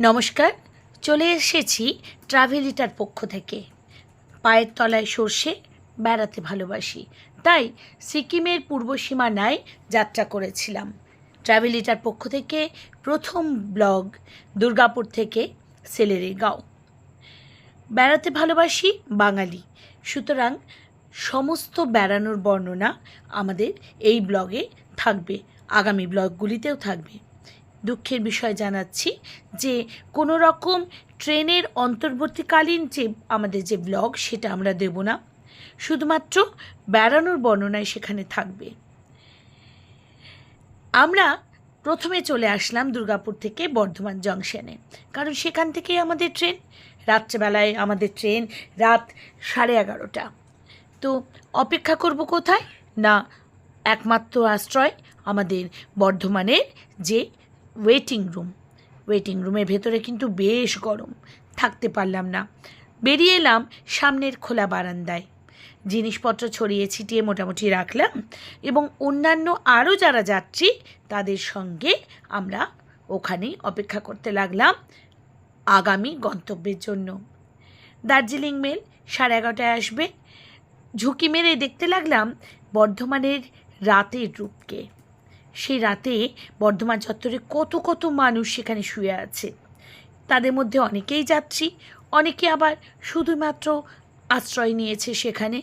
নমস্কার, চলে এসেছি ট্রাভেলিটার পক্ষ থেকে। পায়ের তলায় সর্ষে, বেড়াতে ভালোবাসি। তাই সিকিমের পূর্ব সীমানায় যাত্রা করেছিলাম। ট্রাভেলিটার পক্ষ থেকে প্রথম ব্লগ দুর্গাপুর থেকে সেলেরি গাঁও বেড়াতে ভালোবাসি বাঙালি। সুতরাং সমস্ত বেড়ানোর বর্ণনা আমাদের এই ব্লগে থাকবে। আগামী ব্লগগুলিতেও থাকবে। দুঃখের বিষয় জানাচ্ছি যে কোনো রকম ট্রেনের অন্তর্বর্তীকালীন যে আমাদের যে ব্লগ, সেটা আমরা দেব না। শুধুমাত্র বেড়ানোর বর্ণনায় সেখানে থাকবে। আমরা প্রথমে চলে আসলাম দুর্গাপুর থেকে বর্ধমান জংশনে। কারণ সেখান থেকেই আমাদের ট্রেন, রাত্রেবেলায় আমাদের ট্রেন, রাত সাড়ে এগারোটা। তো অপেক্ষা করব কোথায়? না, একমাত্র আশ্রয় আমাদের বর্ধমানের যে ওয়েটিং রুম ওয়েটিং রুমের ভেতরে কিন্তু বেশ গরম, থাকতে পারলাম না। বেরিয়ে এলাম সামনের খোলা বারান্দায়। জিনিসপত্র ছড়িয়ে ছিটিয়ে মোটামুটি রাখলাম এবং অন্যান্য আরও যারা যাত্রী, তাদের সঙ্গে আমরা ওখানেই অপেক্ষা করতে লাগলাম আগামী গন্তব্যের জন্য। দার্জিলিং মেল সাড়ে এগারোটায় আসবে। ঝুঁকি মেরে দেখতে লাগলাম বর্ধমানের রাতের রূপকে। সেই রাতে বর্ধমান চত্বরে কত কত মানুষ সেখানে শুয়ে আছে। তাদের মধ্যে অনেকেই যাচ্ছি অনেকে আবার শুধুমাত্র আশ্রয় নিয়েছে সেখানে।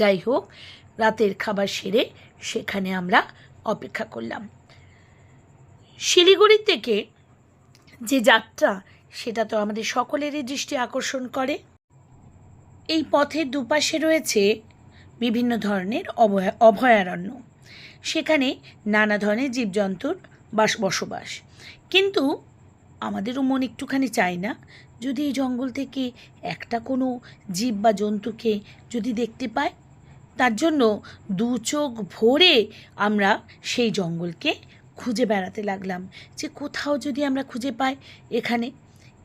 যাই হোক, রাতের খাবার সেরে সেখানে আমরা অপেক্ষা করলাম। শিলিগুড়ি থেকে যে যাত্রা, সেটা তো আমাদের সকলেরই দৃষ্টি আকর্ষণ করে। এই পথের দুপাশে রয়েছে বিভিন্ন ধরনের অভয়া, অভয়ারণ্য। সেখানে নানা ধরনের জীবজন্তুর বাস, বসবাস। কিন্তু আমাদেরও মন একটুখানি চায় না, যদি এই জঙ্গল থেকে একটা কোনো জীব বা জন্তুকে যদি দেখতে পাই তার জন্য দু চোখ ভরে আমরা সেই জঙ্গলকে খুঁজে বেড়াতে লাগলাম। যে কোথাও যদি আমরা খুঁজে পাই, এখানে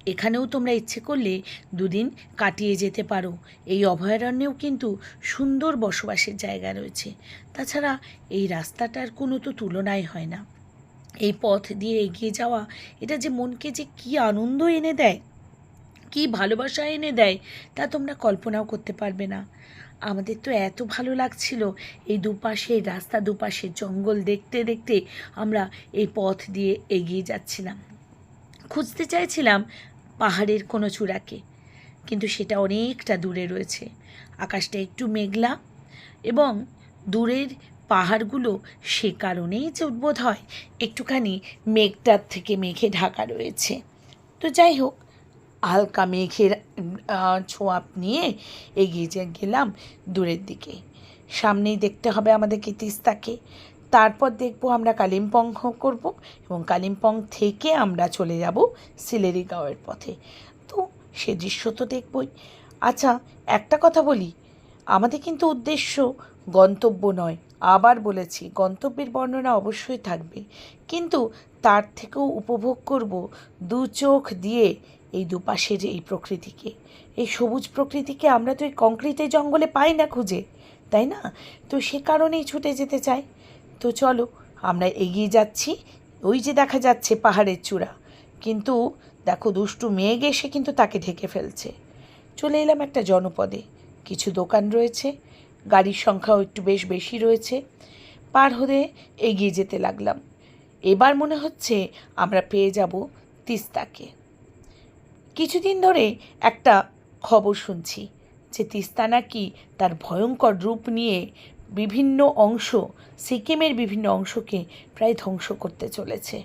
এখানেও তোমরা ইচ্ছে করলে দুদিন কাটিয়ে যেতে পারো। এই অভয়ারণ্যেও কিন্তু সুন্দর বসবাসের জায়গা রয়েছে। তাছাড়া এই রাস্তাটার কোনো তো তুলনাই হয় না। এই পথ দিয়ে এগিয়ে যাওয়া, এটা যে মনকে যে কী আনন্দ এনে দেয়, কী ভালোবাসা এনে দেয়, তা তোমরা কল্পনাও করতে পারবে না। আমাদের তো এত ভালো লাগছিল এই দুপাশে রাস্তা দুপাশে জঙ্গল দেখতে দেখতে আমরা এই পথ দিয়ে এগিয়ে যাচ্ছিলাম। খুঁজতে চাইছিলাম পাহাড়ের কোনো চূড়াকে। কিন্তু সেটা অনেকটা দূরে রয়েছে। আকাশটা একটু মেঘলা এবং দূরের পাহাড়গুলো সে কারণেই যে উদ্বোধ হয়, একটুখানি মেঘটার থেকে মেঘে ঢাকা রয়েছে। তো যাই হোক, হালকা মেঘের ছোঁয়াপ নিয়ে এগিয়ে গেলাম দূরের দিকে। সামনেই দেখতে হবে আমাদেরকে তিস্তাকে। তারপর দেখব আমরা কালিম্পং করব এবং কালিম্পং থেকে আমরা চলে যাব সিলেরিগাঁওয়ের পথে। তো সে দৃশ্য তো দেখবই। আচ্ছা একটা কথা বলি। আমাদের কিন্তু উদ্দেশ্য গন্তব্য নয়। আবার বলেছি, গন্তব্যের বর্ণনা অবশ্যই থাকবে। কিন্তু তার থেকেও উপভোগ করব দু চোখ দিয়ে এই দুপাশের এই প্রকৃতিকে। এই সবুজ প্রকৃতিকে আমরা তো এই কংক্রিটের জঙ্গলে পাই না খুঁজে, তাই না? তো সে কারণেই ছুটে যেতে চাই। তো চলো, আমরা এগিয়ে যাচ্ছি। ওই যে দেখা যাচ্ছে পাহাড়ের চূড়া। কিন্তু দেখো, দুষ্টু মেঘ এসে কিন্তু তাকে ঢেকে ফেলছে। চলে এলাম একটা জনপদে। কিছু দোকান রয়েছে। গাড়ির সংখ্যাও একটু বেশ বেশি রয়েছে। পার হতে এগিয়ে যেতে লাগলাম। এবার মনে হচ্ছে আমরা পেয়ে যাব তিস্তাকে। কিছুদিন ধরে একটা খবর শুনছি যে তিস্তা নাকি তার ভয়ঙ্কর রূপ নিয়ে বিভিন্ন অংশ, সিকিমের বিভিন্ন অংশকে প্রায় ধ্বংস করতে চলেছে।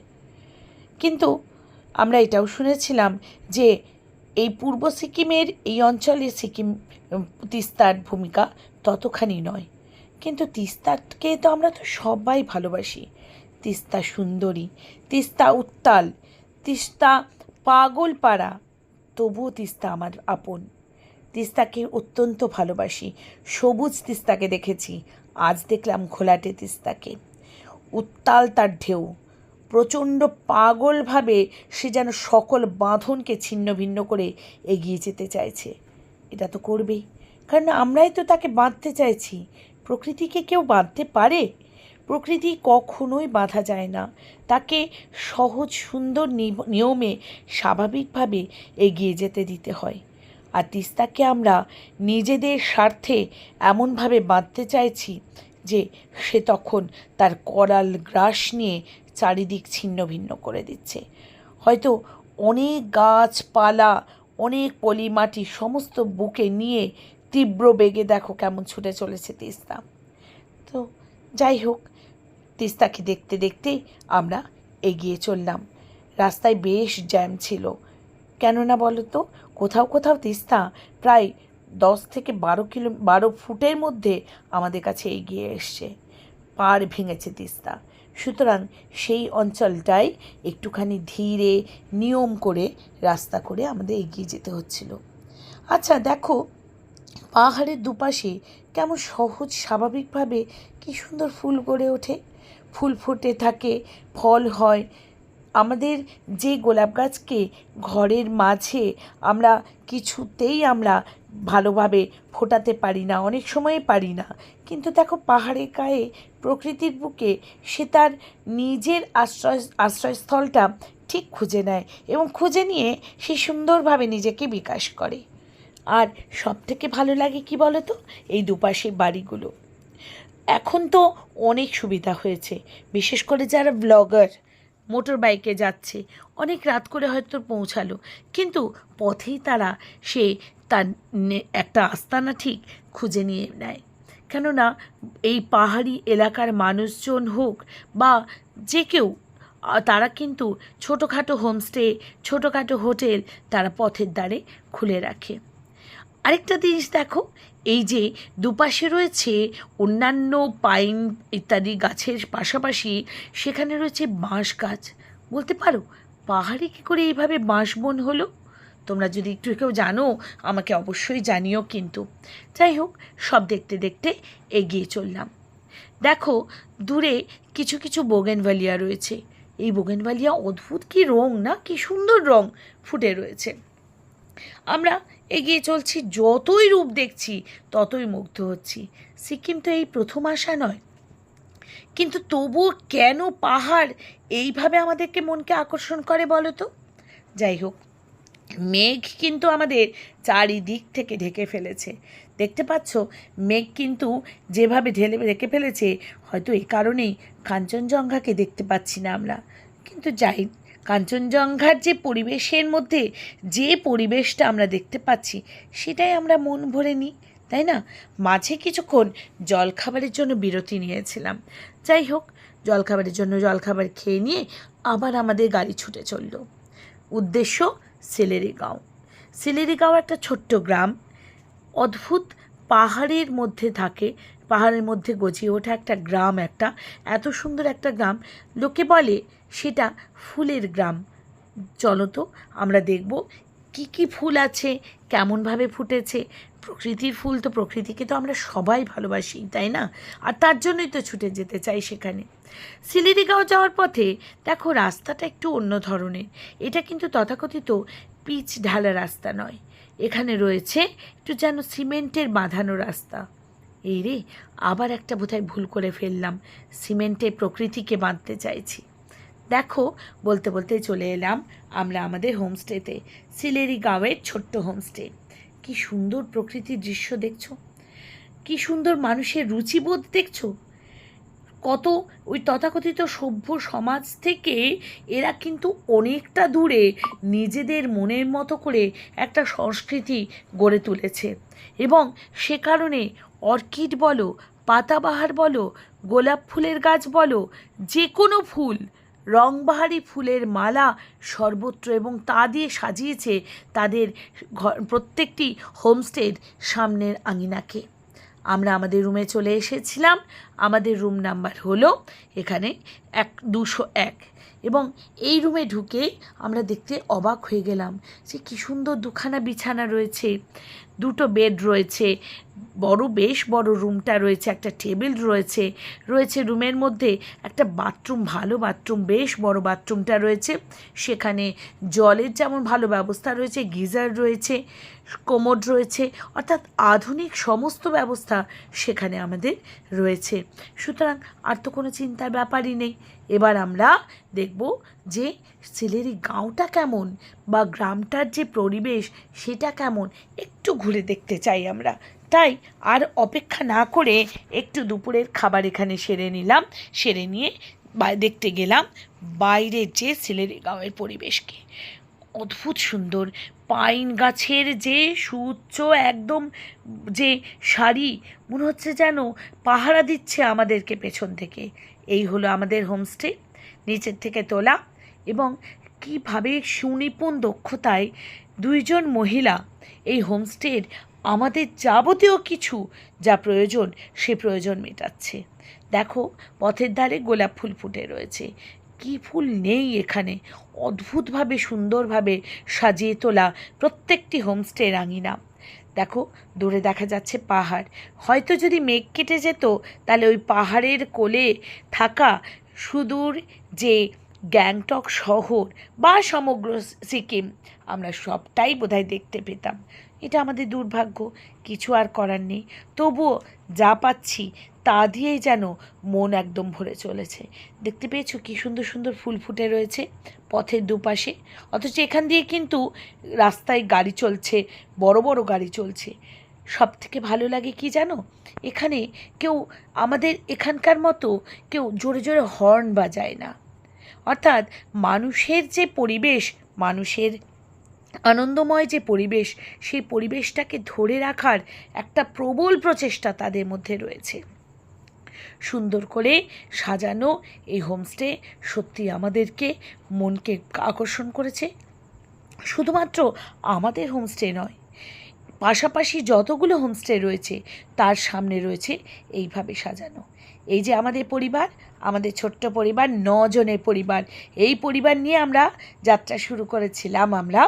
কিন্তু আমরা এটাও শুনেছিলাম যে এই পূর্ব সিকিমের এই অঞ্চলে সিকিম তিস্তার ভূমিকা ততখানি নয়। কিন্তু তিস্তাকে তো আমরা তো সবাই ভালোবাসি। তিস্তা সুন্দরী, তিস্তা উত্তাল, তিস্তা পাগলপাড়া, তবুও তিস্তা আমার আপন। তিস্তাকে অত্যন্ত ভালোবাসি। সবুজ তিস্তাকে দেখেছি। আজ দেখলাম ঘোলাটে তিস্তাকে। উত্তাল তার ঢেউ। প্রচণ্ড পাগলভাবে সে যেন সকল বাঁধনকে ছিন্ন ভিন্ন করে এগিয়ে যেতে চাইছে। এটা তো করবেই। কারণ আমরাই তো তাকে বাঁধতে চাইছি। প্রকৃতিকে কেউ বাঁধতে পারে? প্রকৃতি কখনোই বাঁধা যায় না। তাকে সহজ, সুন্দর নিয়মে স্বাভাবিকভাবে এগিয়ে যেতে দিতে হয়। আর তিস্তাকে আমরা নিজেদের স্বার্থে এমনভাবে বাঁধতে চাইছি যে সে তখন তার করাল গ্রাস নিয়ে চারিদিক ছিন্ন ভিন্ন করে দিচ্ছে। হয়তো অনেক গাছপালা, অনেক পলি মাটি সমস্ত বুকে নিয়ে তীব্র বেগে দেখো কেমন ছুটে চলেছে তিস্তা। তো যাই হোক, তিস্তাকে দেখতে দেখতে আমরা এগিয়ে চললাম। রাস্তায় বেশ জ্যাম ছিল। কেননা বলো তো কোথাও কোথাও তিস্তা প্রায় দশ থেকে বারো কিলো, বারো ফুটের মধ্যে আমাদের কাছে এগিয়ে এসছে। পাড় ভেঙেছে তিস্তা। সুতরাং সেই অঞ্চলটায় একটুখানি ধীরে নিয়ম করে, রাস্তা করে আমাদের এগিয়ে যেতে হচ্ছিল। আচ্ছা দেখো, পাহাড়ের দুপাশে কেমন সহজ, স্বাভাবিকভাবে কী সুন্দর ফুল গড়ে ওঠে? ফুল ফুটে থাকে, ফল হয় আমাদের যে গোলাপ গাছকে ঘরের মাঝে আমরা কিছুতেই আমরা ভালোভাবে ফোটাতে পারি না, অনেক সময় পারি না। কিন্তু দেখো, পাহাড়ের গায়ে প্রকৃতির বুকে সে তার নিজের আশ্রয়, আশ্রয়স্থলটা ঠিক খুঁজে নেয় এবং খুঁজে নিয়ে সে সুন্দরভাবে নিজেকে বিকাশ করে। আর সব থেকে ভালো লাগে কি বলো তো এই দুপাশে বাড়িগুলো। এখন তো অনেক সুবিধা হয়েছে। বিশেষ করে যারা ব্লগার মোটর বাইকে যাচ্ছে। অনেক রাত করে হয়তো পৌঁছালো। কিন্তু পথেই তারা, সে তার একটা আস্তানা ঠিক খুঁজে নিয়ে নেয়। কেননা এই পাহাড়ি এলাকার মানুষজন হোক বা যে কেউ, তারা কিন্তু ছোটোখাটো হোমস্টে, ছোটোখাটো হোটেল তারা পথের দ্বারে খুলে রাখে। আরেকটা জিনিস দেখো এই যে দুপাশে রয়েছে অন্যান্য পাইন ইত্যাদি গাছের পাশাপাশি সেখানে রয়েছে বাঁশ গাছ। বলতে পারো, পাহাড়ে কী করে এইভাবে বাঁশ বন হলো? তোমরা যদি একটু কেউ জানো, আমাকে অবশ্যই জানিও কিন্তু। যাই হোক, সব দেখতে দেখতে এগিয়ে চললাম। দেখো, দূরে কিছু কিছু বোগেনভালিয়া রয়েছে। এই বোগেনভালিয়া অদ্ভুত কি রং না? কি সুন্দর রং ফুটে রয়েছে। আমরা এগিয়ে চলছি, যতই রূপ দেখছি, ততই মুগ্ধ হচ্ছি। সিকিম তো এই প্রথম আশা নয়। কিন্তু তবুও কেন পাহাড় এইভাবে আমাদেরকে মনকে আকর্ষণ করে বলো তো? যাই হোক, মেঘ কিন্তু আমাদের চারিদিক থেকে ঢেকে ফেলেছে। দেখতে পাচ্ছ, মেঘ কিন্তু যেভাবে ঢেলে ঢেকে ফেলেছে, হয়তো এই কারণেই কাঞ্চনজঙ্ঘাকে দেখতে পাচ্ছি না আমরা। কিন্তু যাই কাঞ্চনজঙ্ঘার যে পরিবেশের মধ্যে যে পরিবেশটা আমরা দেখতে পাচ্ছি, সেটাই আমরা মন ভরে নিই, তাই না? মাঝে কিছুক্ষণ জলখাবারের জন্য বিরতি নিয়েছিলাম। যাই হোক, জলখাবারের জন্য জলখাবার খেয়ে নিয়ে আবার আমাদের গাড়ি ছুটে চলল। উদ্দেশ্য সিলেরিগাঁও। সিলেরিগাঁও একটা ছোট্ট গ্রাম। অদ্ভুত পাহাড়ের মধ্যে থাকে, পাহাড়ের মধ্যে গজিয়ে ওঠা একটা গ্রাম একটা, এত সুন্দর একটা গ্রাম। লোকে বলে সেটা ফুলের গ্রাম। চলো তো, আমরা দেখব কি কি ফুল আছে, কেমনভাবে ফুটেছে। প্রকৃতির ফুল তো প্রকৃতিকে তো আমরা সবাই ভালোবাসি, তাই না? আর তার জন্যই তো ছুটে যেতে চাই সেখানে। সিলিরিগাঁও যাওয়ার পথে দেখো রাস্তাটা একটু অন্য ধরনের। এটা কিন্তু তথাকথিত পিচ ঢালা রাস্তা নয়। এখানে রয়েছে একটু যেন সিমেন্টের বাঁধানো রাস্তা। এই রে, আবার একটা বোধহয় ভুল করে ফেললাম। সিমেন্টে প্রকৃতিকে বাঁধতে চাইছি। দেখো, বলতে বলতে চলে এলাম আমরা আমাদের হোমস্টেতে, সিলেরি গাঁওয়ের ছোট্ট হোমস্টে। কি সুন্দর প্রকৃতির দৃশ্য দেখছ। কি সুন্দর মানুষের রুচিবোধ দেখছ। কত ওই তথাকথিত সভ্য সমাজ থেকে এরা কিন্তু অনেকটা দূরে নিজেদের মনের মতো করে একটা সংস্কৃতি গড়ে তুলেছে। এবং সে কারণে অর্কিড বলো, পাতাবাহার বলো, গোলাপ ফুলের গাছ বলো যে কোনো ফুল, রংবাহারি ফুলের মালা সর্বত্র এবং তা দিয়ে সাজিয়েছে তাদের ঘর প্রত্যেকটি হোমস্টের সামনের আঙিনাকে। আমরা আমাদের রুমে চলে এসেছিলাম। আমাদের রুম নাম্বার হলো এখানে এক দুশো এক। এবং এই রুমে ঢুকে আমরা দেখতে অবাক হয়ে গেলাম। যে কী সুন্দর দুখানা বিছানা রয়েছে, দুটো বেড রয়েছে, বড়, বেশ বড় রুমটা রয়েছে, একটা টেবিল রয়েছে রয়েছে রুমের মধ্যে একটা বাথরুম, ভালো বাথরুম, বেশ বড় বাথরুমটা রয়েছে, সেখানে জলের যেমন ভালো ব্যবস্থা রয়েছে, গিজার রয়েছে, কোমোড রয়েছে, অর্থাৎ আধুনিক সমস্ত ব্যবস্থা সেখানে আমাদের রয়েছে। সুতরাং আর তো কোনো চিন্তার ব্যাপারই নেই। এবার আমরা দেখব যে সিলেরি গাঁওটা কেমন বা গ্রামটার যে পরিবেশ সেটা কেমন একটু ঘুরে দেখতে চাই আমরা। তাই আর অপেক্ষা না করে একটু দুপুরের খাবার এখানে সেরে নিলাম, সেরে নিয়ে দেখতে গেলাম বাইরের যে সিলেরি গাঁওয়ের পরিবেশকে। অদ্ভুত সুন্দর পাইন গাছের যে সুউচ্চ একদম যে শাড়ি মনে হচ্ছে যেন পাহারা দিচ্ছে আমাদেরকে পেছন থেকে। এই হলো আমাদের হোমস্টে নিচের থেকে তোলা এবং কীভাবে সুনিপুণ দক্ষতায় দুইজন মহিলা এই হোমস্টের আমাদের যাবতীয় কিছু যা প্রয়োজন সে প্রয়োজন মেটাচ্ছে। দেখো, পথের ধারে গোলাপ ফুল ফুটে রয়েছে। কী ফুল নেই এখানে? অদ্ভুতভাবে সুন্দরভাবে সাজিয়ে তোলা প্রত্যেকটি হোমস্টের আঙিনা। দেখো, দূরে দেখা যাচ্ছে পাহাড়। হয়তো যদি মেঘ কেটে যেত, তাহলে ওই পাহাড়ের কোলে থাকা সুদূর যে গ্যাংটক শহর বা সমগ্র সিকিম, আমরা সবটাই বোধহয় দেখতে পেতাম। এটা আমাদের দুর্ভাগ্য, কিছু আর করার নেই। তবুও যা পাচ্ছি তা দিয়েই যেন মন একদম ভরে চলেছে। দেখতে পেয়েছ কী সুন্দর সুন্দর ফুল ফুটে রয়েছে পথের দুপাশে। অথচ এখান দিয়ে কিন্তু রাস্তায় গাড়ি চলছে, বড় বড় গাড়ি চলছে। সব থেকে ভালো লাগে কি জানো? এখানে কেউ আমাদের এখানকার মতো কেউ জোরে জোরে হর্ন বাজায় না। অর্থাৎ মানুষের যে পরিবেশ, মানুষের আনন্দময় যে পরিবেশ, সেই পরিবেশটাকে ধরে রাখার একটা প্রবল প্রচেষ্টা তাদের মধ্যে রয়েছে। সুন্দর করে সাজানো এই হোমস্টে সত্যি আমাদেরকে মনকে আকর্ষণ করেছে। শুধুমাত্র আমাদের হোমস্টে নয়, পাশাপাশি যতগুলো হোমস্টে রয়েছে তার সামনে রয়েছে এইভাবে সাজানো। এই যে আমাদের পরিবার, আমাদের ছোট্ট পরিবার জনের পরিবার, এই পরিবার নিয়ে আমরা যাত্রা শুরু করেছিলাম আমরা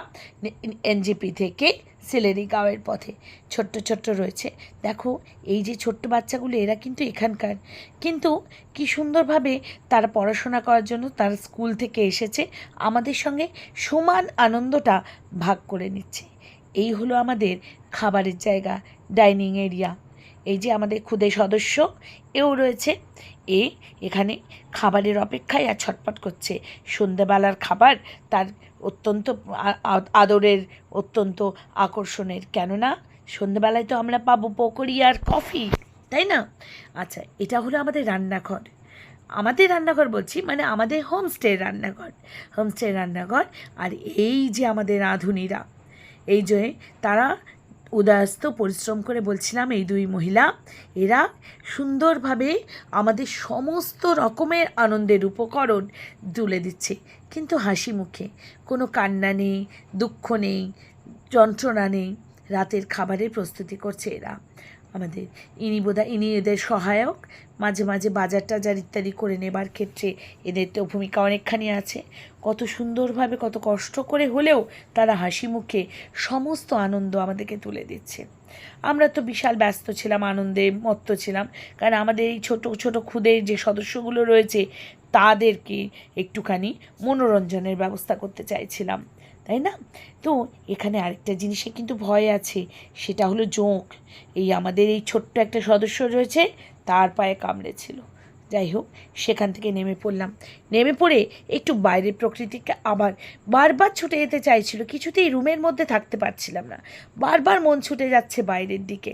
এনজিপি থেকে। সিলেরি গাঁওয়ের পথে। ছোট্ট ছোট্ট রয়েছে। দেখো, এই যে ছোট্ট বাচ্চাগুলো, এরা কিন্তু এখানকার। কিন্তু কি সুন্দরভাবে তারা পড়াশোনা করার জন্য তার স্কুল থেকে এসেছে, আমাদের সঙ্গে সমান আনন্দটা ভাগ করে নিচ্ছে। এই হলো আমাদের খাবারের জায়গা, ডাইনিং এরিয়া। এই যে আমাদের খুদে সদস্য, এও রয়েছে। এ এখানে খাবারের অপেক্ষায় আর ছটপট করছে। সন্ধ্যেবেলার খাবার তার অত্যন্ত আদরের, অত্যন্ত আকর্ষণের। কেননা, সন্ধ্যেবেলায় তো আমরা পাবো পকোড়ি আর কফি, তাই না? আচ্ছা এটা হলো আমাদের রান্নাঘর। আমাদের রান্নাঘর বলছি মানে আমাদের হোমস্টে রান্নাঘর। হোমস্টে রান্নাঘর আর এই যে আমাদের রাঁধুনিরা, এই যে তারা উদয়স্ত পরিশ্রম করে বলছিলাম, এই দুই মহিলা, এরা সুন্দরভাবে আমাদের সমস্ত রকমের আনন্দের উপকরণ তুলে দিচ্ছে। কিন্তু হাসি মুখে, কোনো কান্না নেই, দুঃখ নেই, যন্ত্রণা নেই, রাতের খাবারের প্রস্তুতি করছে এরা। আমাদের, ইনি বোধহয়, ইনি এদের সহায়ক মাঝে মাঝে বাজার টাজার ইত্যাদি করে নেবার ক্ষেত্রে এদের তো ভূমিকা অনেকখানি আছে। কত সুন্দরভাবে, কত কষ্ট করে হলেও তারা হাসি মুখে সমস্ত আনন্দ আমাদেরকে তুলে দিচ্ছে। আমরা তো বিশাল ব্যস্ত ছিলাম, আনন্দে মত্ত ছিলাম, কারণ আমাদের এই ছোটো ছোটো ক্ষুদের যে সদস্যগুলো রয়েছে, তাদেরকে একটুখানি মনোরঞ্জনের ব্যবস্থা করতে চাইছিলাম, তাই না? তো এখানে আরেকটা জিনিসে কিন্তু ভয় আছে, সেটা হলো জোঁক। এই আমাদের এই ছোট্ট একটা সদস্য রয়েছে তার পায়ে কামড়েছিল। যাই হোক, সেখান থেকে নেমে পড়লাম। নেমে পড়ে একটু বাইরের প্রকৃতিকে আবার বারবার ছুটে যেতে চাইছিল। কিছুতেই রুমের মধ্যে থাকতে পারছিলাম না। বারবার মন ছুটে যাচ্ছে বাইরের দিকে।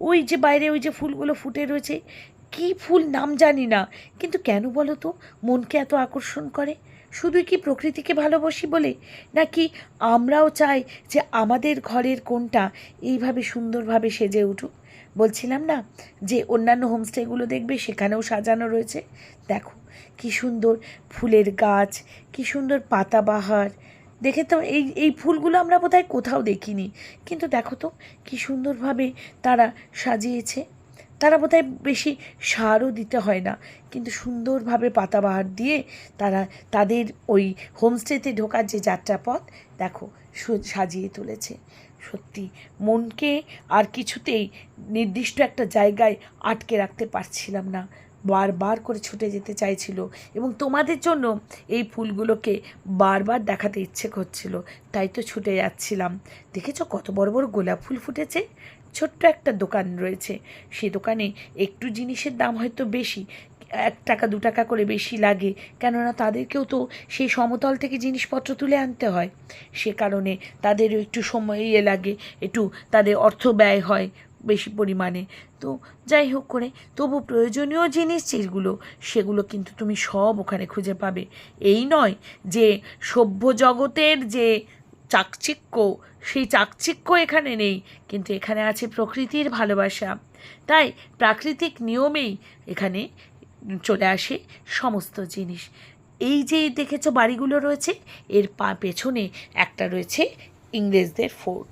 ওই যে বাইরে ওই যে ফুলগুলো ফুটে রয়েছে, কী ফুল নাম জানি না। কিন্তু কেন বলো তো, মনকে এত আকর্ষণ করে? শুধুই কি প্রকৃতিকে ভালোবাসি বলে? নাকি আমরাও চাই যে আমাদের ঘরের কোনটা এইভাবে সুন্দরভাবে সেজে উঠুক? বলছিলাম না যে অন্যান্য হোমস্টেগুলো দেখবে সেখানেও সাজানো রয়েছে। দেখো কি সুন্দর ফুলের গাছ, কি সুন্দর পাতাবাহার। দেখে তো এই এই ফুলগুলো আমরা বোধহয় কোথাও দেখিনি। কিন্তু দেখো তো কি সুন্দরভাবে তারা সাজিয়েছে। তারা বোধহয় বেশি সারও দিতে হয় না। কিন্তু সুন্দরভাবে পাতাবাহার দিয়ে তারা তাদের ওই হোমস্টেতে ঢোকার যে যাত্রাপথ, দেখো সাজিয়ে তুলেছে। সত্যি মনকে আর কিছুতেই নির্দিষ্ট একটা জায়গায় আটকে রাখতে পারছিলাম না। বারবার করে ছুটে যেতে চাইছিল এবং তোমাদের জন্য এই ফুলগুলোকে বারবার দেখাতে ইচ্ছে করছিল। তাই তো ছুটে যাচ্ছিলাম। দেখেছ কত বড় বড় গোলাপ ফুল ফুটেছে? ছোট্ট একটা দোকান রয়েছে। সে দোকানে একটু জিনিসের দাম হয়তো বেশি টাকা, দু টাকা করে বেশি লাগে। কেননা তাদেরকেও তো সেই সমতল থেকে জিনিসপত্র তুলে আনতে হয়। সে কারণে তাদেরও একটু সময় ইয়ে লাগে, একটু তাদের অর্থ ব্যয় হয় বেশি পরিমাণে। তো যাই হোক করে, তবু প্রয়োজনীয় জিনিস যেগুলো, সেগুলো কিন্তু তুমি সব ওখানে খুঁজে পাবে। এই নয় যে সভ্য জগতের যে চাকচিক্য, সেই চাকচিক্য এখানে নেই, কিন্তু এখানে আছে প্রকৃতির ভালোবাসা। তাই প্রাকৃতিক নিয়মেই এখানে চলে আসে সমস্ত জিনিস। এই যে দেখেছ বাড়িগুলো রয়েছে, এর পা পেছনে একটা রয়েছে ইংরেজদের ফোর্ট।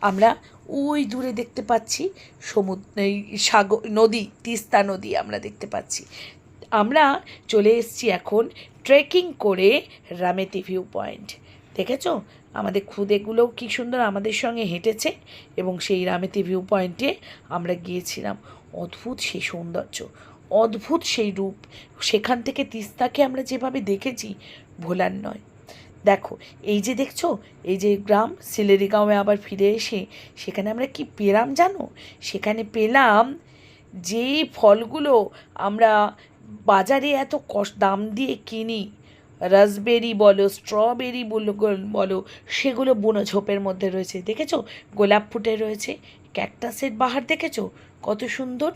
আমরা ওই দূরে দেখতে পাচ্ছি সমুদ্র এই সাগর নদী, তিস্তা নদী আমরা দেখতে পাচ্ছি। আমরা চলে এসেছি এখন ট্রেকিং করে রামেতি ভিউ পয়েন্ট। দেখেছ? আমাদের খুদেগুলোও কী সুন্দর আমাদের সঙ্গে হেঁটেছে এবং সেই রামেতি ভিউ পয়েন্টে আমরা গিয়েছিলাম। অদ্ভুত সেই সৌন্দর্য। অদ্ভুত সেই রূপ। সেখান থেকে তিস্তাকে আমরা যেভাবে দেখেছি, ভোলার নয়। দেখো, এই যে দেখছ, এই যে গ্রাম সিলেরিগাঁওয়ে আবার ফিরে এসে সেখানে আমরা কি পেলাম জানো? সেখানে পেলাম যে ফলগুলো আমরা বাজারে এত কষ, দাম দিয়ে কিনি। রাসবেরি বলো, স্ট্রবেরি বলো বলো, সেগুলো বুনো ঝোপের মধ্যে রয়েছে। দেখেছ? গোলাপ ফুটে রয়েছে। ক্যাকটাসের বাহার দেখেছ? কত সুন্দর।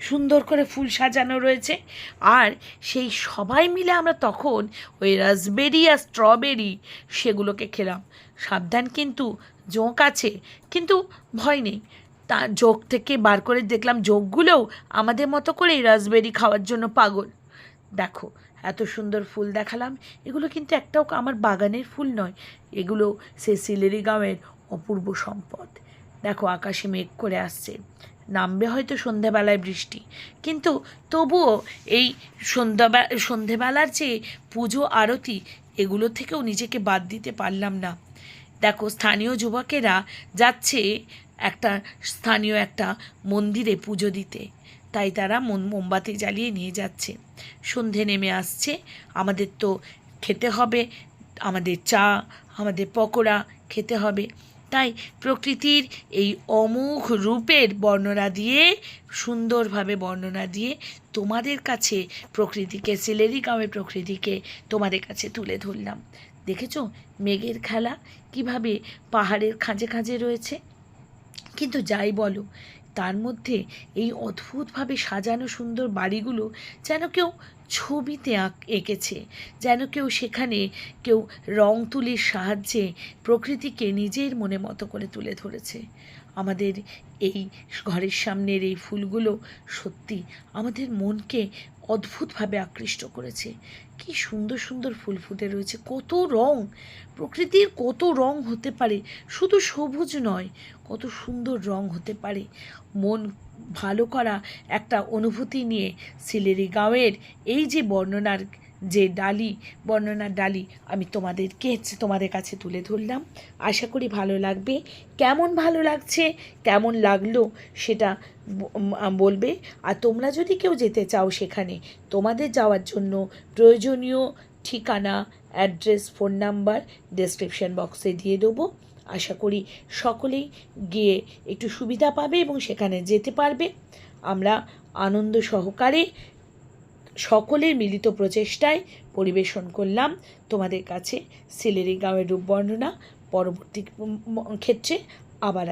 সুন্দর করে ফুল সাজানো রয়েছে। আর সেই সবাই মিলে আমরা তখন ওই রাসবেরি আর স্ট্রবেরি সেগুলোকে খেলাম। সাবধান কিন্তু, জোঁক আছে, কিন্তু ভয় নেই। তা জোক থেকে বার করে দেখলাম জোকগুলোও আমাদের মতো করেই রাসবেরি খাওয়ার জন্য পাগল। দেখো, এত সুন্দর ফুল দেখালাম। এগুলো কিন্তু একটাও আমার বাগানের ফুল নয়। এগুলো সে সিলেরি গাঁয়ের অপূর্ব সম্পদ। দেখো, আকাশে মেঘ করে আসছে। নামবে হয়তো সন্ধেবেলায় বৃষ্টি। কিন্তু তবুও এই সন্ধ্যাবে, সন্ধেবেলার যে পুজো, আরতি, এগুলো থেকেও নিজেকে বাদ দিতে পারলাম না। দেখো, স্থানীয় যুবকেরা যাচ্ছে একটা স্থানীয় একটা মন্দিরে পুজো দিতে। তাই তারা মন, মোমবাতি জ্বালিয়ে নিয়ে যাচ্ছে। সন্ধে নেমে আসছে। আমাদের তো খেতে হবে, আমাদের চা, আমাদের পকোড়া খেতে হবে। তাই প্রকৃতির এই অমুখ রূপের বর্ণনা দিয়ে, সুন্দরভাবে বর্ণনা দিয়ে তোমাদের কাছে প্রকৃতিকে, সিলেরি গাঁওয়ের প্রকৃতিকে তোমাদের কাছে তুলে ধরলাম। দেখেছ? মেঘের খেলা কীভাবে পাহাড়ের খাঁজে খাঁজে রয়েছে? কিন্তু যাই বলো তার মধ্যে এই অদ্ভুতভাবে সাজানো সুন্দর বাড়িগুলো যেন কেউ ছবিতে এঁকেছে, যেন কেউ সেখানে কেউ রং তুলির সাহায্যে প্রকৃতিকে নিজের মনে মতো করে তুলে ধরেছে। আমাদের এই ঘরের সামনের এই ফুলগুলো সত্যি আমাদের মনকে অদ্ভুতভাবে আকৃষ্ট করেছে। কি সুন্দর সুন্দর ফুল ফুটে রয়েছে, কত রং, প্রকৃতির কত রং হতে পারে, শুধু সবুজ নয়, কত সুন্দর রং হতে পারে। মন ভালো করা একটা অনুভূতি নিয়ে সিলেরি গাঁয়ের এই যে বর্ণনার যে ডালি, বর্ণনার ডালি আমি তোমাদেরকে তোমাদের কাছে তুলে ধরলাম। আশা করি ভালো লাগবে। কেমন ভালো লাগছে, কেমন লাগল সেটা বলবে। আর তোমরা যদি কেউ যেতে চাও সেখানে, তোমাদের যাওয়ার জন্য প্রয়োজনীয় ঠিকানা, অ্যাড্রেস, ফোন নাম্বার ডেসক্রিপশন বক্সে দিয়ে দেবো। আশা করি সকলেই গিয়ে একটু সুবিধা পাবে এবং সেখানে যেতে পারবে। আমরা আনন্দ সহকারে সকলের মিলিত প্রচেষ্টায় পরিবেশন করলাম। তোমাদের কাছে সিলেরি গাঁয়ের রূপ বর্ণনা। পরবর্তী ক্ষেত্রে আবার